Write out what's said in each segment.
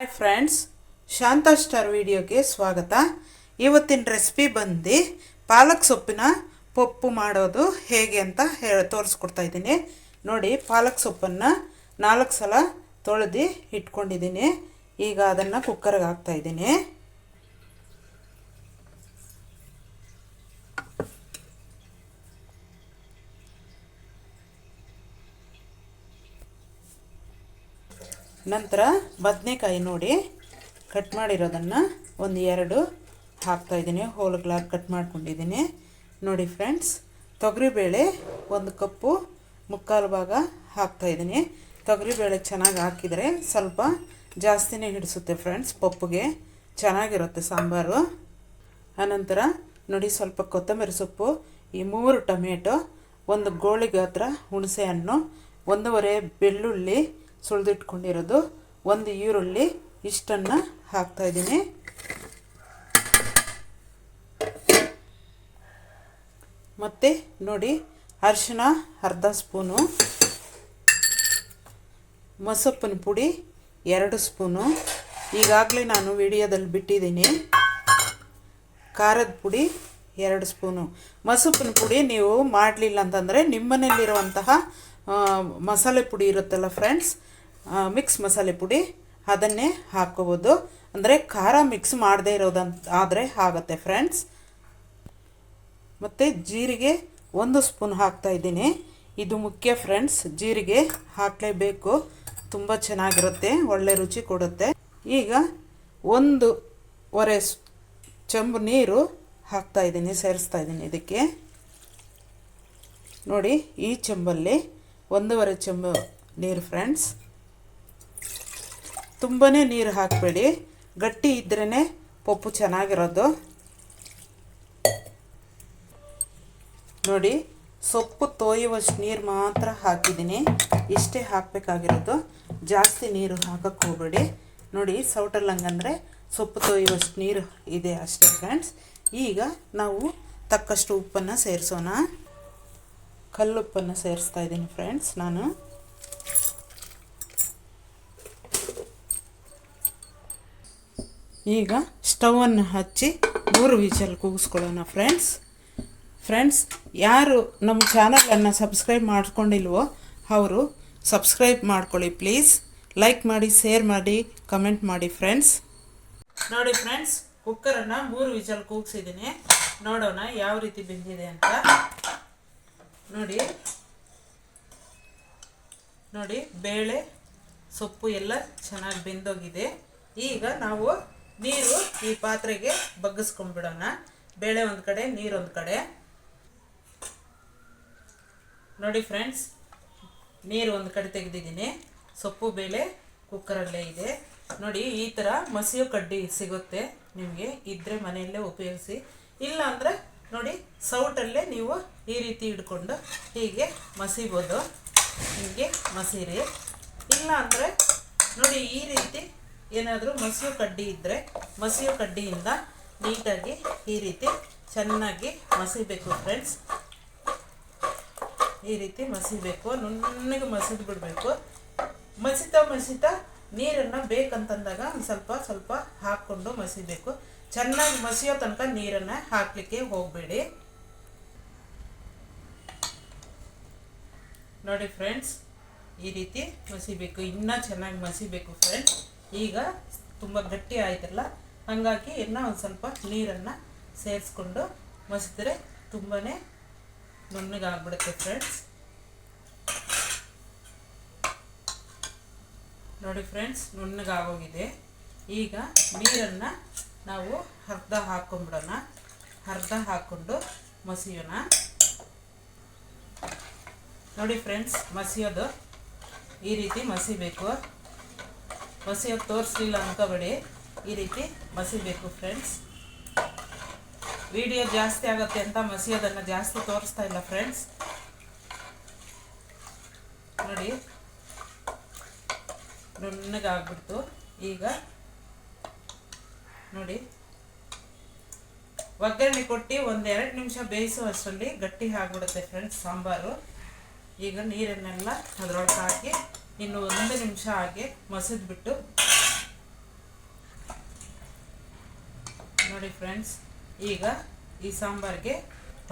Hi friends Shanta star ವಿಡಿಯೋಗೆ ಸ್ವಾಗತ. ಇವತ್ತಿನ ರೆಸಿಪಿ ಬಂದು ಪಾಲಕ್ ಸೊಪ್ಪಿನ ಪಪ್ಪು ಮಾಡೋದು ಹೇಗೆ ಅಂತ ಹೇಳಿ, ತೋರಿಸ್ಕೊಡ್ತಾ ಇದ್ದೀನಿ. ನೋಡಿ, ಪಾಲಕ್ ಸೊಪ್ಪನ್ನು ನಾಲ್ಕು ಸಲ ತೊಳೆದು ಇಟ್ಕೊಂಡಿದ್ದೀನಿ. ಈಗ ಅದನ್ನು ಕುಕ್ಕರ್ಗೆ ಹಾಕ್ತಾ ನಂತರ ಬದನೆಕಾಯಿ ನೋಡಿ ಕಟ್ ಮಾಡಿರೋದನ್ನು ಒಂದು ಎರಡು ಹಾಕ್ತಾಯಿದ್ದೀನಿ ಹೋಳುಗಳಾಗಿ ಕಟ್ ಮಾಡ್ಕೊಂಡಿದ್ದೀನಿ. ನೋಡಿ ಫ್ರೆಂಡ್ಸ್, ತೊಗರಿಬೇಳೆ ಒಂದು ಕಪ್ಪು ಮುಕ್ಕಾಲು ಭಾಗ ಹಾಕ್ತಾಯಿದ್ದೀನಿ ತೊಗರಿಬೇಳೆ ಚೆನ್ನಾಗಿ ಹಾಕಿದರೆ ಸ್ವಲ್ಪ ಜಾಸ್ತಿನೇ ಹಿಡಿಸುತ್ತೆ ಫ್ರೆಂಡ್ಸ್ ಪಪ್ಪುಗೆ. ಚೆನ್ನಾಗಿರುತ್ತೆ ಸಾಂಬಾರು. ಆನಂತರ ನೋಡಿ ಸ್ವಲ್ಪ ಕೊತ್ತಂಬರಿ ಸೊಪ್ಪು, ಈ ಮೂರು ಟೊಮೆಟೊ, ಒಂದು ಗೋಳಿ ಗಾತ್ರ ಹುಣಸೆ ಹಣ್ಣು, ಒಂದೂವರೆ ಬೆಳ್ಳುಳ್ಳಿ ಸುಳಿದಿಟ್ಕೊಂಡಿರೋದು. ಒಂದು ಈರುಳ್ಳಿ ಇಷ್ಟನ್ನು ಹಾಕ್ತಾಯಿದ್ದೀನಿ ಮತ್ತು ನೋಡಿ ಅರಿಶಿನ ಅರ್ಧ ಸ್ಪೂನು ಮೊಸಪ್ಪಿನ ಪುಡಿ ಎರಡು ಸ್ಪೂನು. ಈಗಾಗಲೇ ನಾನು ವಿಡಿಯೋದಲ್ಲಿ ಬಿಟ್ಟಿದ್ದೀನಿ. ಖಾರದ ಪುಡಿ ಎರಡು ಸ್ಪೂನು. ಮೊಸಪ್ಪಿನ ಪುಡಿ ನೀವು ಮಾಡಲಿಲ್ಲ ಅಂತಂದರೆ ನಿಮ್ಮನೇಲಿರುವಂತಹ ಮಸಾಲೆ ಪುಡಿ ಇರುತ್ತಲ್ಲ ಫ್ರೆಂಡ್ಸ್ ಮಿಕ್ಸ್ ಮಸಾಲೆ ಪುಡಿ, ಅದನ್ನೇ ಹಾಕ್ಕೋಬೋದು ಅಂದರೆ ಖಾರ ಮಿಕ್ಸ್ ಮಾಡದೇ ಇರೋದಂತ, ಆದರೆ ಆಗುತ್ತೆ ಫ್ರೆಂಡ್ಸ್ ಮತ್ತು ಜೀರಿಗೆ ಒಂದು ಸ್ಪೂನ್ ಹಾಕ್ತಾ ಇದ್ದೀನಿ. ಇದು ಮುಖ್ಯ ಫ್ರೆಂಡ್ಸ್ ಜೀರಿಗೆ ಹಾಕಲೇಬೇಕು. ತುಂಬ ಚೆನ್ನಾಗಿರುತ್ತೆ, ಒಳ್ಳೆ ರುಚಿ ಕೊಡುತ್ತೆ. ಈಗ ಒಂದು ಒರೆ ಚಂಬು ನೀರು ಹಾಕ್ತಾ ಇದ್ದೀನಿ, ಸೇರಿಸ್ತಾ ಇದ್ದೀನಿ ಇದಕ್ಕೆ. ನೋಡಿ, ಈ ಚೆಂಬಲ್ಲಿ ಒಂದೂವರೆ ಚೆಂಬು ನೀರು ಫ್ರೆಂಡ್ಸ್ ತುಂಬಾ ನೀರು ಹಾಕಬೇಡಿ. ಗಟ್ಟಿ ಇದ್ರೇ ಪಪ್ಪು ಚೆನ್ನಾಗಿರೋದು. ನೋಡಿ, ಸೊಪ್ಪು ತೋಯುವಷ್ಟು ನೀರು ಮಾತ್ರ ಹಾಕಿದ್ದೀನಿ. ಇಷ್ಟೇ ಹಾಕಬೇಕಾಗಿರೋದು. ಜಾಸ್ತಿ ನೀರು ಹಾಕಕ್ಕೆ ಹೋಗಬೇಡಿ. ನೋಡಿ ಸೌಟಲ್ಲಿ ಹಂಗಂದರೆ ಸೊಪ್ಪು ತೋಯುವಷ್ಟು ನೀರು ಇದೆ ಅಷ್ಟೇ ಫ್ರೆಂಡ್ಸ್ ಈಗ ನಾವು ತಕ್ಕಷ್ಟು ಉಪ್ಪನ್ನು ಸೇರಿಸೋಣ. ಕಲ್ಲುಪ್ಪನ್ನು ಸೇರಿಸ್ತಾ ಇದ್ದೀನಿ ಫ್ರೆಂಡ್ಸ್ ನಾನು. ಈಗ ಸ್ಟವನ್ನು ಹಚ್ಚಿ ಮೂರು ವಿಚಲ್ ಕೂಗಿಸ್ಕೊಳ್ಳೋಣ ಫ್ರೆಂಡ್ಸ್ ಫ್ರೆಂಡ್ಸ್ ಯಾರು ನಮ್ಮ ಚಾನಲನ್ನು ಸಬ್ಸ್ಕ್ರೈಬ್ ಮಾಡ್ಕೊಂಡಿಲ್ವೋ ಅವರು ಸಬ್ಸ್ಕ್ರೈಬ್ ಮಾಡ್ಕೊಳ್ಳಿ ಪ್ಲೀಸ್ ಲೈಕ್ ಮಾಡಿ ಶೇರ್ ಮಾಡಿ ಕಮೆಂಟ್ ಮಾಡಿ ಫ್ರೆಂಡ್ಸ್ ನೋಡಿ ಫ್ರೆಂಡ್ಸ್ ಕುಕ್ಕರನ್ನು ಮೂರು ವಿಚಲ್ ಕೂಗಿಸಿದ್ದೀನಿ. ನೋಡೋಣ ಯಾವ ರೀತಿ ಬೆಂದಿದೆ ಅಂತ. ನೋಡಿ. ನೋಡಿ, ಬೇಳೆ, ಸೊಪ್ಪು ಎಲ್ಲ ಚೆನ್ನಾಗಿ ಬೆಂದೋಗಿದೆ. ಈಗ ನಾವು ನೀರು ಈ ಪಾತ್ರೆಗೆ ಬಗ್ಗಿಸ್ಕೊಂಡ್ಬಿಡೋಣ. ಬೇಳೆ ಒಂದು ಕಡೆ ನೀರೊಂದು ಕಡೆ. ನೋಡಿ ಫ್ರೆಂಡ್ಸ್, ನೀರು ಒಂದು ಕಡೆ ತೆಗೆದಿದ್ದೀನಿ. ಸೊಪ್ಪು, ಬೇಳೆ ಕುಕ್ಕರಲ್ಲೇ ಇದೆ. ನೋಡಿ, ಈ ಥರ ಮಸಿಯು ಕಡ್ಡಿ ಸಿಗುತ್ತೆ. ನಿಮಗೆ ಇದ್ದರೆ ಮನೆಯಲ್ಲೇ ಉಪಯೋಗಿಸಿ. ಇಲ್ಲ ಅಂದರೆ ನೋಡಿ, ಸೌಟಲ್ಲೇ ನೀವು ಈ ರೀತಿ ಹಿಡ್ಕೊಂಡು ಹೀಗೆ ಮಸಿಬೋದು, ಹೀಗೆ ಮಸೀರಿ. ಇಲ್ಲ ಅಂದರೆ, ನೋಡಿ, ಈ ರೀತಿ ಏನಾದರೂ ಮಸಿಯು ಕಡ್ಡಿ ಇದ್ದರೆ ಮಸಿಯು ಕಡ್ಡಿಯಿಂದ ನೀಟಾಗಿ ಈ ರೀತಿ ಚೆನ್ನಾಗಿ ಮಸಿಬೇಕು ಫ್ರೆಂಡ್ಸ್ ಈ ರೀತಿ ಮಸಿಬೇಕು, ನುಣ್ಣಗೆ ಮಸಿದು ಬಿಡಬೇಕು. ಮಸಿತಾ ಮಸಿತಾ ನೀರನ್ನು ಬೇಕಂತಂದಾಗ ಒಂದು ಸ್ವಲ್ಪ ಸ್ವಲ್ಪ ಹಾಕ್ಕೊಂಡು ಮಸಿಬೇಕು. ಚೆನ್ನಾಗಿ ಮಸಿಯೋ ತನಕ ನೀರನ್ನು ಹಾಕಲಿಕ್ಕೆ ಹೋಗಬೇಡಿ. ನೋಡಿ ಫ್ರೆಂಡ್ಸ್ ಈ ರೀತಿ ಮಸಿಬೇಕು. ಇನ್ನೂ ಚೆನ್ನಾಗಿ ಮಸಿಬೇಕು ಫ್ರೆಂಡ್ಸ್ ಈಗ ತುಂಬ ಗಟ್ಟಿ ಆಯ್ತಲ್ಲ, ಹಾಗಾಗಿ ಇನ್ನೂ ಒಂದು ಸ್ವಲ್ಪ ನೀರನ್ನು ಸೇರಿಸ್ಕೊಂಡು ಮಸಿದ್ರೆ ತುಂಬಾ ನುಣ್ಣಗಾಗ್ಬಿಡುತ್ತೆ ಫ್ರೆಂಡ್ಸ್ ನೋಡಿ ಫ್ರೆಂಡ್ಸ್ ನುಣ್ಣಗಾಗೋಗಿದೆ. ಈಗ ನೀರನ್ನು ನಾವು ಅರ್ಧ ಹಾಕೊಂಡ್ಬಿಡೋಣ ಅರ್ಧ ಹಾಕ್ಕೊಂಡು ಮಸಿಯೋಣ. ನೋಡಿ ಫ್ರೆಂಡ್ಸ್, ಮಸಿಯೋದು ಈ ರೀತಿ ಮಸಿಬೇಕು. ಮಸಿಯೋದು ತೋರಿಸ್ಲಿಲ್ಲ ಅಂದ್ಕೋಬೇಡಿ ಈ ರೀತಿ ಮಸಿಬೇಕು ಫ್ರೆಂಡ್ಸ್. ವಿಡಿಯೋ ಜಾಸ್ತಿ ಆಗುತ್ತೆ ಅಂತ ಮಸಿಯೋದನ್ನು ಜಾಸ್ತಿ ತೋರಿಸ್ತಾ ಇಲ್ಲ ಫ್ರೆಂಡ್ಸ್. ನೋಡಿ, ನುಣ್ಣಗಾಗ್ಬಿಡ್ತು. ಈಗ ನೋಡಿ. ಒಗ್ಗರಣೆ ಕೊಟ್ಟು ಒಂದೆರಡು ನಿಮಿಷ ಬೇಯಿಸುವಷ್ಟರಲ್ಲಿ ಗಟ್ಟಿ ಆಗಿಬಿಡುತ್ತೆ ಫ್ರೆಂಡ್ಸ್ ಸಾಂಬಾರು. ಈಗ ನೀರನ್ನೆಲ್ಲ ಅದರೊಳಗೆ ಹಾಕಿ ಇನ್ನು ಒಂದು ನಿಮಿಷ ಹಾಗೆ ಮಸಿದ್ಬಿಟ್ಟು. ನೋಡಿ ಫ್ರೆಂಡ್ಸ್ ಈಗ ಈ ಸಾಂಬಾರ್ಗೆ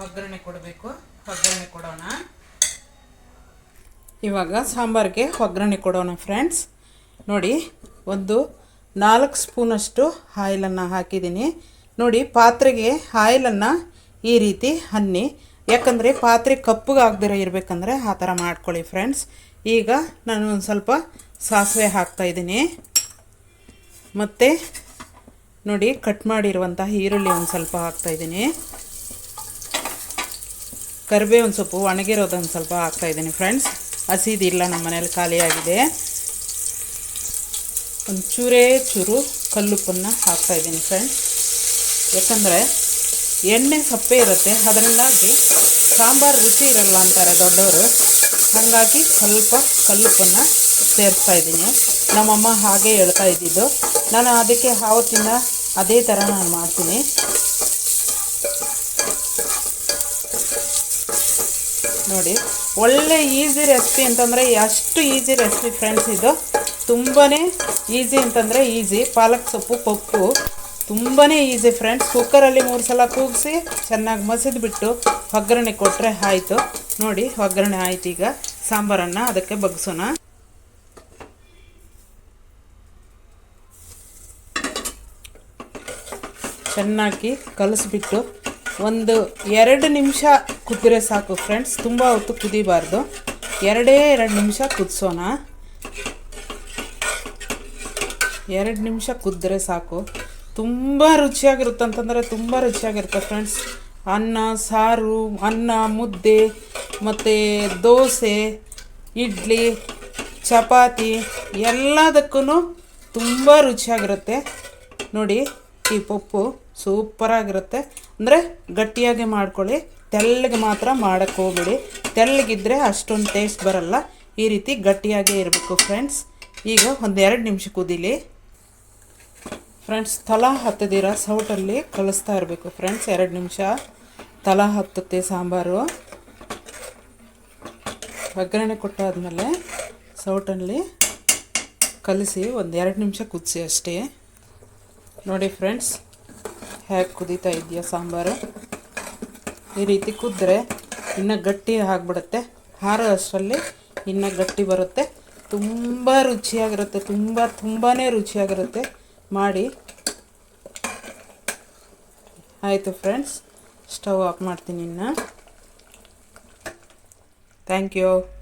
ಒಗ್ಗರಣೆ ಕೊಡಬೇಕು. ಒಗ್ಗರಣೆ ಕೊಡೋಣ. ಇವಾಗ ಸಾಂಬಾರ್ಗೆ ಒಗ್ಗರಣೆ ಕೊಡೋಣ ಫ್ರೆಂಡ್ಸ್ ನೋಡಿ, ಒಂದು ನಾಲ್ಕು ಸ್ಪೂನಷ್ಟು ಆಯಿಲನ್ನು ಹಾಕಿದ್ದೀನಿ. ನೋಡಿ, ಪಾತ್ರೆಗೆ ಆಯಿಲನ್ನು ಈ ರೀತಿ ಹನ್ನಿ. ಯಾಕಂದರೆ ಪಾತ್ರೆ ಕಪ್ಪಗೆ ಇರಬೇಕಂದ್ರೆ ಆ ಥರ ಮಾಡ್ಕೊಳ್ಳಿ ಫ್ರೆಂಡ್ಸ್. ಈಗ ನಾನು ಒಂದು ಸ್ವಲ್ಪ ಸಾಸಿವೆ ಹಾಕ್ತಾಯಿದ್ದೀನಿ ಮತ್ತು ನೋಡಿ, ಕಟ್ ಮಾಡಿರುವಂತಹ ಈರುಳ್ಳಿ ಒಂದು ಸ್ವಲ್ಪ ಹಾಕ್ತಾಯಿದ್ದೀನಿ ಕರಿಬೇವಿನ ಸೊಪ್ಪು ಒಣಗಿರೋದೊಂದು ಸ್ವಲ್ಪ ಹಾಕ್ತಾಯಿದ್ದೀನಿ ಫ್ರೆಂಡ್ಸ್. ಹಸಿದಿಲ್ಲ ನಮ್ಮ ಮನೇಲಿ ಖಾಲಿಯಾಗಿದೆ. ಒಂದು ಚೂರೇ ಚೂರು ಕಲ್ಲುಪ್ಪನ್ನು ಹಾಕ್ತಾಯಿದ್ದೀನಿ ಫ್ರೆಂಡ್ಸ್ ಯಾಕಂದರೆ ಎಣ್ಣೆ ಸಪ್ಪೆ ಇರುತ್ತೆ ಅದರಿಂದಾಗಿ ಸಾಂಬಾರು ರುಚಿ ಇರಲ್ಲ ಅಂತಾರೆ ದೊಡ್ಡವರು. ಹಾಗಾಗಿ ಸ್ವಲ್ಪ ಕಲ್ಲುಪ್ಪನ್ನು ಸೇರಿಸ್ತಾ ಇದ್ದೀನಿ. ನಮ್ಮಮ್ಮ ಹಾಗೆ ಹೇಳ್ತಾ ಇದ್ದಿದ್ದು. ನಾನು ಅದಕ್ಕೆ ಆವತ್ತಿಂದ ಅದೇ ಥರ ನಾನು ಮಾಡ್ತೀನಿ. ನೋಡಿ, ಒಳ್ಳೆ ಈಸಿ ರೆಸಿಪಿ ಅಂತಂದರೆ ಎಷ್ಟು ಈಸಿ ರೆಸಿಪಿ ಫ್ರೆಂಡ್ಸ್ ಇದು. ತುಂಬಾ ಈಸಿ ಅಂತಂದರೆ ಈಸಿ ಪಾಲಕ್ ಸೊಪ್ಪು, ಪಪ್ಪು ತುಂಬಾ ಈಸಿ ಫ್ರೆಂಡ್ಸ್ ಕುಕ್ಕರಲ್ಲಿ ಮೂರು ಸಲ ಕೂಗಿಸಿ ಚೆನ್ನಾಗಿ ಮಸಿದ್ಬಿಟ್ಟು ಒಗ್ಗರಣೆ ಕೊಟ್ಟರೆ ಆಯಿತು. ನೋಡಿ, ಒಗ್ಗರಣೆ ಆಯ್ತು ಈಗ. ಸಾಂಬಾರನ್ನು ಅದಕ್ಕೆ ಬಗ್ಸೋಣ. ಚೆನ್ನಾಗಿ ಕಲಸಿಬಿಟ್ಟು ಒಂದು ಎರಡು ನಿಮಿಷ ಕುದ್ದರೆ ಸಾಕು ಫ್ರೆಂಡ್ಸ್ ತುಂಬ ಹೊತ್ತು ಕುದಿಬಾರ್ದು. ಎರಡೇ ಎರಡು ನಿಮಿಷ ಕುದಿಸೋಣ. ಎರಡು ನಿಮಿಷ ಕುದ್ರೆ ಸಾಕು. ತುಂಬ ರುಚಿಯಾಗಿರುತ್ತೆ ಅಂತಂದರೆ ತುಂಬ ರುಚಿಯಾಗಿರುತ್ತೆ ಫ್ರೆಂಡ್ಸ್ ಅನ್ನ, ಸಾರು, ಅನ್ನ, ಮುದ್ದೆ, ಮತ್ತು ದೋಸೆ, ಇಡ್ಲಿ, ಚಪಾತಿ ಎಲ್ಲದಕ್ಕೂ ತುಂಬ ರುಚಿಯಾಗಿರುತ್ತೆ. ನೋಡಿ, ಈ ಪಪ್ಪು ಸೂಪರಾಗಿರುತ್ತೆ. ಅಂದರೆ ಗಟ್ಟಿಯಾಗಿ ಮಾಡ್ಕೊಳ್ಳಿ. ತೆಳ್ಳಗೆ ಮಾತ್ರ ಮಾಡೋಕ್ಕೆ ಹೋಗ್ಬಿಡಿ. ತೆಳ್ಳಗಿದ್ದರೆ ಅಷ್ಟೊಂದು ಟೇಸ್ಟ್ ಬರಲ್ಲ. ಈ ರೀತಿ ಗಟ್ಟಿಯಾಗೇ ಇರಬೇಕು ಫ್ರೆಂಡ್ಸ್ ಈಗ ಒಂದು ಎರಡು ನಿಮಿಷ ಕುದೀಲಿ. ಫ್ರೆಂಡ್ಸ್ ತಲಾ ಹತ್ತದಿರ ಸೌಟಲ್ಲಿ ಕಲಿಸ್ತಾ ಇರಬೇಕು. ಫ್ರೆಂಡ್ಸ್ ಎರಡು ನಿಮಿಷ. ತಲಾ ಹತ್ತುತ್ತೆ ಸಾಂಬಾರು. ಒಗ್ಗರಣೆ ಕೊಟ್ಟಾದಮೇಲೆ ಸೌಟಲ್ಲಿ ಕಲಿಸಿ ಒಂದು ಎರಡು ನಿಮಿಷ ಕುದಿಸಿ ಅಷ್ಟೇ. ನೋಡಿ ಫ್ರೆಂಡ್ಸ್ ಹೇಗೆ ಕುದೀತಾ ಇದೆಯಾ ಸಾಂಬಾರು? ಈ ರೀತಿ ಕುದ್ರೆ ಇನ್ನೂ ಗಟ್ಟಿ ಆಗಿಬಿಡುತ್ತೆ. ಹಾರೋ ಅಷ್ಟರಲ್ಲಿ ಇನ್ನೂ ಗಟ್ಟಿ ಬರುತ್ತೆ. ತುಂಬ ರುಚಿಯಾಗಿರುತ್ತೆ. ತುಂಬ ತುಂಬಾ ರುಚಿಯಾಗಿರುತ್ತೆ. ಮಾಡಿ. ಆಯಿತು ಫ್ರೆಂಡ್ಸ್ ಸ್ಟವ್ ಆಫ್ ಮಾಡ್ತೀನಿ ಇನ್ನು. Thank you